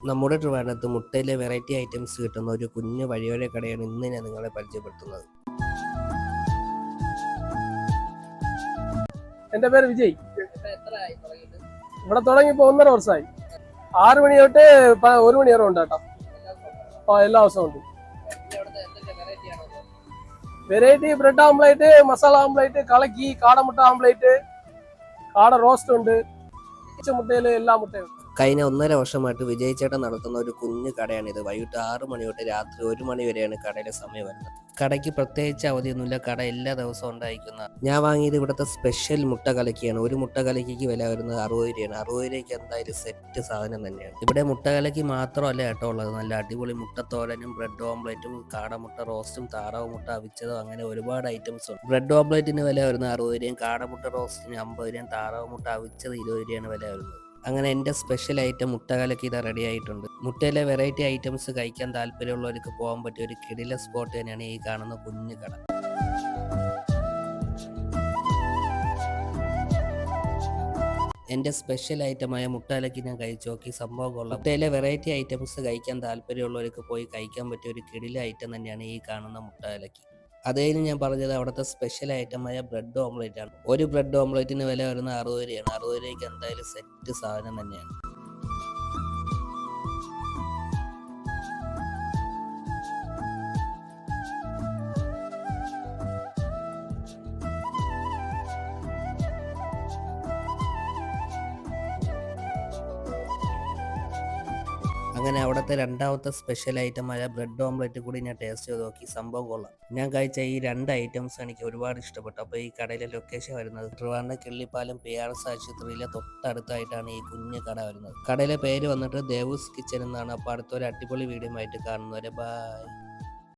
നമ്മുടെ ട്രിവാൻഡ്രത്ത് മുട്ടയിലെ variety items കിട്ടുന്ന ഒരു കുഞ്ഞു വഴിയോര കടയാണ് ഇന്ന് ഞാൻ നിങ്ങളെ പരിചയപ്പെടുത്തുന്നത്. എന്റെ പേര് വിജയ്. ഇവിടെ തുടങ്ങി ഇപ്പൊ ഒന്നര വർഷമായി. ആറ് മണി തൊട്ട് ഒരു മണി വരെ ഉണ്ട് കേട്ടോ. ആ എല്ലാ ദിവസവും ഉണ്ട്. Variety bread omelette masala omelette കളക്കി കാടമുട്ട ആംപ്ലേറ്റ് കാട റോസ്റ്റ് ഉണ്ട്. മുട്ടയിൽ എല്ലാ മുട്ടയും കഴിഞ്ഞ ഒന്നര വർഷമായിട്ട് വിജയിച്ചേട്ടൻ നടത്തുന്ന ഒരു കുഞ്ഞു കടയാണിത്. വൈകിട്ട് ആറ് മണി തൊട്ട് രാത്രി ഒരു മണി വരെയാണ് കടയുടെ സമയം വരുന്നത്. കടയ്ക്ക് പ്രത്യേകിച്ച് അവധിയൊന്നുമില്ല. കട എല്ലാ ദിവസവും ഉണ്ടായിരിക്കുന്ന ഞാൻ വാങ്ങിയത് ഇവിടുത്തെ സ്പെഷ്യൽ മുട്ട കലക്കിയാണ്. ഒരു മുട്ട കലക്കിക്ക് വില വരുന്നത് അറുപത് രൂപയാണ്. അറുപത് രൂപയ്ക്ക് എന്തായാലും സെറ്റ് സാധനം തന്നെയാണ്. ഇവിടെ മുട്ട കലക്കി മാത്രമല്ല കേട്ടോ ഉള്ളത്. നല്ല അടിപൊളി മുട്ടത്തോരനും ബ്രെഡ് ഓംപ്ലേറ്റും കാടമുട്ട റോസ്റ്റും താറാവ് മുട്ട അവിച്ചതും അങ്ങനെ ഒരുപാട് ഐറ്റംസ് ഉണ്ട്. ബ്രെഡ് ഓംപ്ലേറ്റിന് വില വരുന്നത് അറുപത് രൂപയും കാടമുട്ട റോസ്റ്റിന് അമ്പത് രൂപയും താറാവ് മുട്ട അവിച്ചത് ഇരുപത് രൂപയാണ് വില വരുന്നത്. അങ്ങനെ എന്റെ സ്പെഷ്യൽ ഐറ്റം മുട്ട കലക്കി ഇത് റെഡി ആയിട്ടുണ്ട്. മുട്ടയിലെ വെറൈറ്റി ഐറ്റംസ് കഴിക്കാൻ താല്പര്യമുള്ളവർക്ക് പോകാൻ പറ്റിയ ഒരു കിടില സ്പോട്ട് തന്നെയാണ് ഈ കാണുന്ന കുഞ്ഞു കട. എന്റെ സ്പെഷ്യൽ ഐറ്റമായ മുട്ടാലക്കി ഞാൻ കഴിച്ചു നോക്കി. സംഭവം കൊള്ളാം. മുട്ടയിലെ വെറൈറ്റി ഐറ്റംസ് കഴിക്കാൻ താല്പര്യമുള്ളവർക്ക് പോയി കഴിക്കാൻ പറ്റിയ ഒരു കിടില ഐറ്റം തന്നെയാണ് ഈ കാണുന്ന മുട്ടയിലക്ക് അത് ഞാൻ പറഞ്ഞത് അവിടുത്തെ സ്പെഷ്യൽ ഐറ്റമായ ബ്രെഡ് ഓംലേറ്റ് ആണ്. ഒരു ബ്രെഡ് ഓംലേറ്റിന് വില വരുന്ന അറുപത് രൂപയാണ്. അറുപത് രൂപയ്ക്ക് എന്തായാലും സെറ്റ് സാധനം തന്നെയാണ്. അങ്ങനെ അവിടുത്തെ രണ്ടാമത്തെ സ്പെഷ്യൽ ഐറ്റം ആയ ബ്രെഡ് ഓംലെറ്റ് കൂടി ഞാൻ ടേസ്റ്റ് ചെയ്ത് നോക്കി. സംഭവം കൊള്ളാം. ഞാൻ കഴിച്ച ഈ രണ്ട് ഐറ്റംസ് എനിക്ക് ഒരുപാട് ഇഷ്ടപ്പെട്ടു. അപ്പോൾ ഈ കടയിലെ ലൊക്കേഷൻ വരുന്നത് Trivandrum Killipalam P R S ആശുപത്രിയിലെ തൊട്ടടുത്തായിട്ടാണ് ഈ കുഞ്ഞ് കട വരുന്നത്. കടയിലെ പേര് വന്നിട്ട് ദേവൂസ് കിച്ചൻ എന്നാണ്. അപ്പോൾ അടുത്തൊരു അടിപൊളി വീഡിയോ ആയിട്ട് കാണുന്നവരെ ബൈ